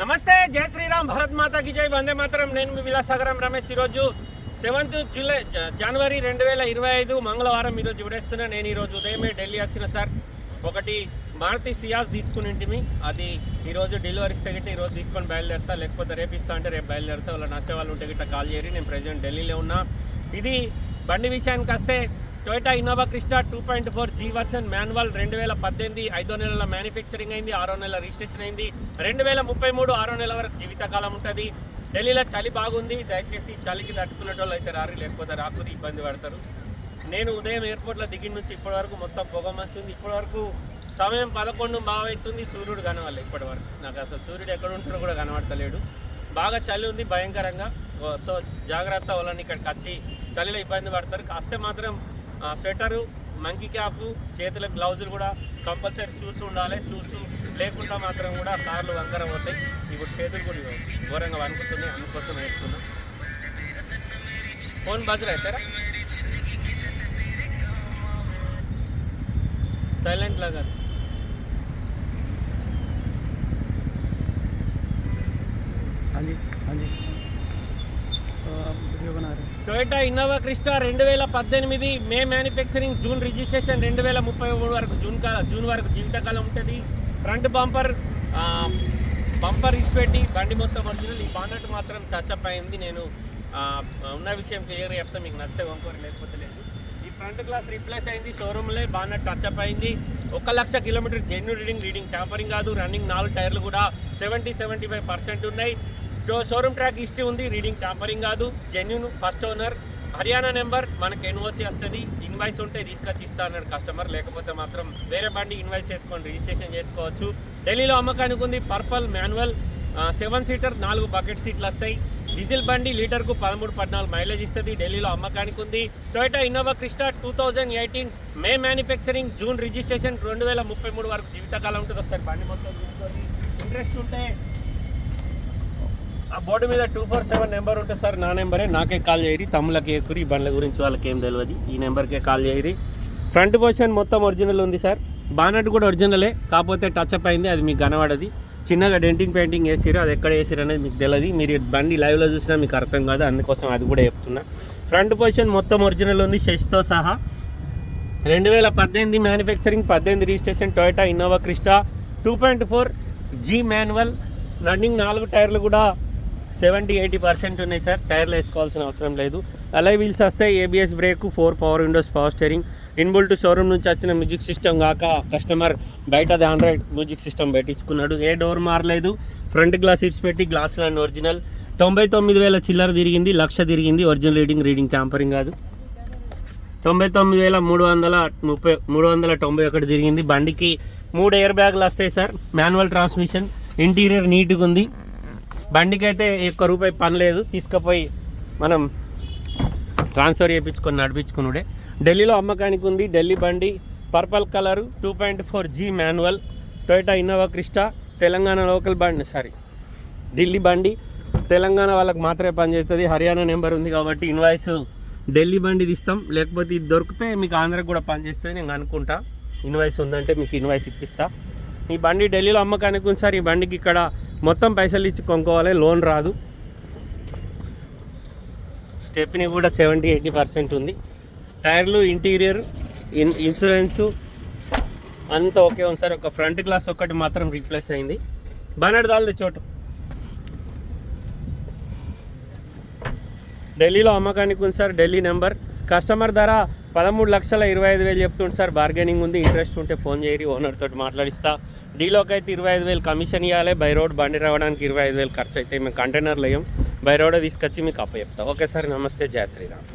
నమస్తే జై శ్రీరామ్ భరత్ మాతాకి జై వందే మాత్రం. నేను మీ విలాసాగరం రమేష్. ఈరోజు సెవెంత్ జూలై జనవరి రెండు వేల ఇరవై ఐదు మంగళవారం ఈరోజు విడేస్తున్నా. నేను ఈరోజు ఉదయమే ఢిల్లీ వచ్చిన సార్. ఒకటి మారుతి సియాస్ తీసుకుని ఇంటిమి అది ఈరోజు డెలివరీ ఇస్తే గిట్ట ఈరోజు తీసుకొని బయలుదేరుతా. లేకపోతే రేపు ఇస్తా అంటే రేపు బయలుదేరుతా. వాళ్ళు నచ్చే వాళ్ళు ఉంటే గిట్ట కాల్ చేయరు. నేను ప్రజెంట్ ఢిల్లీలో ఉన్నా. ఇది బండి విషయానికి వస్తే Toyota Innova Crysta two point four G version manual రెండు వేల పద్దెనిమిది ఐదో నెలల మ్యానుఫ్యాక్చరింగ్ అయింది ఆరో నెలల రిజిస్ట్రేషన్ అయింది. రెండు వేల ముప్పై మూడు ఆరో నెలల వరకు జీవితకాలం ఉంటుంది. ఢిల్లీలో చలి బాగుంది దయచేసి చలికి తట్టుకునే వాళ్ళు అయితే రారు లేకపోతే రాకపోతే ఇబ్బంది పడతారు. నేను ఉదయం ఎయిర్పోర్ట్లో దిగిన నుంచి ఇప్పటి వరకు మొత్తం పొగ మంచి ఇప్పటి వరకు సమయం పదకొండు బాగవుతుంది సూర్యుడు కనవాలి ఇప్పటి వరకు నాకు అసలు సూర్యుడు ఎక్కడ ఉంటాడో కూడా కనబడతలేడు. బాగా చలి ఉంది భయంకరంగా. సో జాగ్రత్త వాళ్ళని ఇక్కడికి వచ్చి చలిలో ఇబ్బంది పడతారు. కాస్తే మాత్రం స్వెటరు మంకీ క్యాప్ చేతులకు గ్లౌజులు కూడా కంపల్సరీ షూస్ ఉండాలి షూస్ లేకుండా మాత్రం కూడా కార్లు వంకర పోతాయి ఇప్పుడు చేతులు కూడా ఇవ్వవు. ఘోరంగా వణుకుతున్నాయి అందుకోసం వేసుకున్నాం ఫోన్ బజర్ అవుతారా సైలెంట్ లాగా हाँ जी हाँ जी టొయోటా ఇన్నోవా క్రిస్టా రెండు వేల పద్దెనిమిది మే మ్యానుఫ్యాక్చరింగ్ జూన్ రిజిస్ట్రేషన్ రెండు వేల ముప్పై మూడు వరకు జూన్ కాల జూన్ వరకు జీవితకాలం ఉంటుంది. ఫ్రంట్ బంపర్ బంపర్ ఇచ్చిపెట్టి బండి మొత్తం ఒరిజినల్. ఈ బానట్ మాత్రం టచ్ అప్ అయింది. నేను ఉన్న విషయం క్లియర్గా చెప్తా. మీకు నచ్చితే కొనుక్కోరు లేకపోతే లేదు. ఈ ఫ్రంట్ గ్లాస్ రీప్లేస్ అయింది. షోరూమ్లో బానట్ టచ్ అప్ అయింది. ఒక lakh kilometre genuine reading reading tampering కాదు. రన్నింగ్ నాలుగు టైర్లు కూడా సెవెంటీ సెవెంటీ ఫైవ్ పర్సెంట్ ఉన్నాయి. షోరూమ్ ట్రాక్ హిస్టరీ ఉంది రీడింగ్ టాంపరింగ్ కాదు genuine first owner Haryana number మనకి ఎన్ఓసి వస్తుంది ఇన్వాయిస్ ఉంటే తీసుకొచ్చి ఇస్తా అన్నాడు కస్టమర్ లేకపోతే మాత్రం వేరే బండి ఇన్వాయిస్ చేసుకొని రిజిస్ట్రేషన్ చేసుకోవచ్చు. ఢిల్లీలో అమ్మకానికి ఉంది పర్పల్ మాన్యువల్ సెవెన్ సీటర్ నాలుగు బకెట్ సీట్లు వస్తాయి. డీజిల్ బండి లీటర్కు పదమూడు పద్నాలుగు మైలేజ్ ఇస్తుంది ఢిల్లీలో అమ్మకానికి ఉంది Toyota Innova Crysta two thousand eighteen May manufacturing June registration రెండు వేల ముప్పై మూడు వరకు జీవితకాలం ఉంటుంది. ఒకసారి బండి మొత్తం ఇంట్రెస్ట్ ఉంటే ఆ బోర్డు మీద టూ ఫోర్ సెవెన్ నెంబర్ ఉంటే సార్ నా నెంబరే. నాకే కాల్ చేయరి. తమ్ములకి ఎక్కురి ఈ బండ్ల గురించి వాళ్ళకి ఏం తెలియదు ఈ నెంబర్కే కాల్ చేయరి. ఫ్రంట్ పొజిషన్ మొత్తం ఒరిజినల్ ఉంది సార్. బానట్ కూడా ఒరిజినలే. కాకపోతే టచ్ అప్ అయింది. అది మీకు కనబడది. చిన్నగా డెంటింగ్ పెయింటింగ్ వేసిరు అది ఎక్కడ వేసిరు అనేది మీకు తెలియదు మీరు బండి లైవ్లో చూసినా మీకు అర్థం కాదు. అందుకోసం అది కూడా చెప్తున్నా. ఫ్రంట్ పొజిషన్ మొత్తం ఒరిజినల్ ఉంది. షెష్తో సహా. రెండు వేల పద్దెనిమిది మ్యానుఫ్యాక్చరింగ్ పద్దెనిమిది registration Toyota Innova Crysta two point four G manual running నాలుగు టైర్లు కూడా సెవెంటీ ఎయిటీ పర్సెంట్ ఉన్నాయి సార్. టైర్లు వేసుకోవాల్సిన అవసరం లేదు. అలై వీల్స్ వస్తాయి ABS brake four power windows power steering inbuilt showroom నుంచి వచ్చిన మ్యూజిక్ సిస్టమ్ కాక కస్టమర్ బయటది ఆండ్రాయిడ్ మ్యూజిక్ సిస్టమ్ పెట్టించుకున్నాడు. ఏ డోర్ మారలేదు. ఫ్రంట్ గ్లాస్ సీట్స్ పెట్టి గ్లాస్ అండ్ ఒరిజినల్. తొంభై తొమ్మిది వేల చిల్లర తిరిగింది లక్ష తిరిగింది. ఒరిజినల్ రీడింగ్ రీడింగ్ ట్యాంపరింగ్ కాదు. తొంభై తొమ్మిది వేల మూడు వందల ముప్పై మూడు వందల తొంభై ఒకటి తిరిగింది. బండికి మూడు ఎయిర్ బ్యాగులు వస్తాయి సార్. Manual transmission. ఇంటీరియర్ నీట్గా ఉంది. బండికి అయితే ఒక్క రూపాయి పని లేదు. తీసుకుపోయి మనం ట్రాన్స్ఫర్ చేయించుకొని నడిపించుకున్నాడే ఢిల్లీలో అమ్మకానికి ఉంది. ఢిల్లీ బండి purple colour two point four G manual. Toyota Innova Crysta Telangana local బండి సారీ ఢిల్లీ బండి. తెలంగాణ వాళ్ళకి మాత్రమే పనిచేస్తుంది. హర్యానా నెంబర్ ఉంది కాబట్టి ఇన్వాయిస్ ఢిల్లీ బండి ఇస్తాం లేకపోతే ఇది దొరికితే మీకు ఆంధ్రాకి కూడా పనిచేస్తుంది నేను అనుకుంటా. ఇన్వాయిస్ ఉందంటే మీకు ఇన్వాయిస్ ఇప్పిస్తా. ఈ బండి ఢిల్లీలో అమ్మకానికి ఉంది సార్. ఈ బండికి ఇక్కడ మొత్తం పైసలు ఇచ్చి కొనుక్కోవాలి లోన్ రాదు. స్టెప్ని కూడా సెవెంటీ ఎయిటీ పర్సెంట్ ఉంది. టైర్లు ఇంటీరియర్ ఇన్ ఇన్సూరెన్సు అంతా ఓకే ఉంది సార్. ఒక ఫ్రంట్ గ్లాస్ ఒక్కటి మాత్రం రీప్లేస్ అయింది. బానట్ దాల్ది చోటు. ఢిల్లీలో అమ్మకానికి ఉంది సార్ ఢిల్లీ నెంబర్. కస్టమర్ ధర పదమూడు లక్షల ఇరవై ఐదు వేలు చెప్తుంటే సార్. బార్గెనింగ్ ఉంది ఇంట్రెస్ట్ ఉంటే ఫోన్ చేయరి ఓనర్ తోటి మాట్లాడిస్తా. డీలోకి అయితే ఇరవై ఐదు వేలు కమిషన్ ఇవ్వాలి బై రోడ్ బండి రావడానికి ఇరవై ఐదు వేలు ఖర్చు అయితే మేము కంటైనర్లు వేయం. బై రోడ్ తీసుకొచ్చి మీకు అప్ప చెప్తా. ఓకే సార్ నమస్తే. జయ శ్రీరామ్.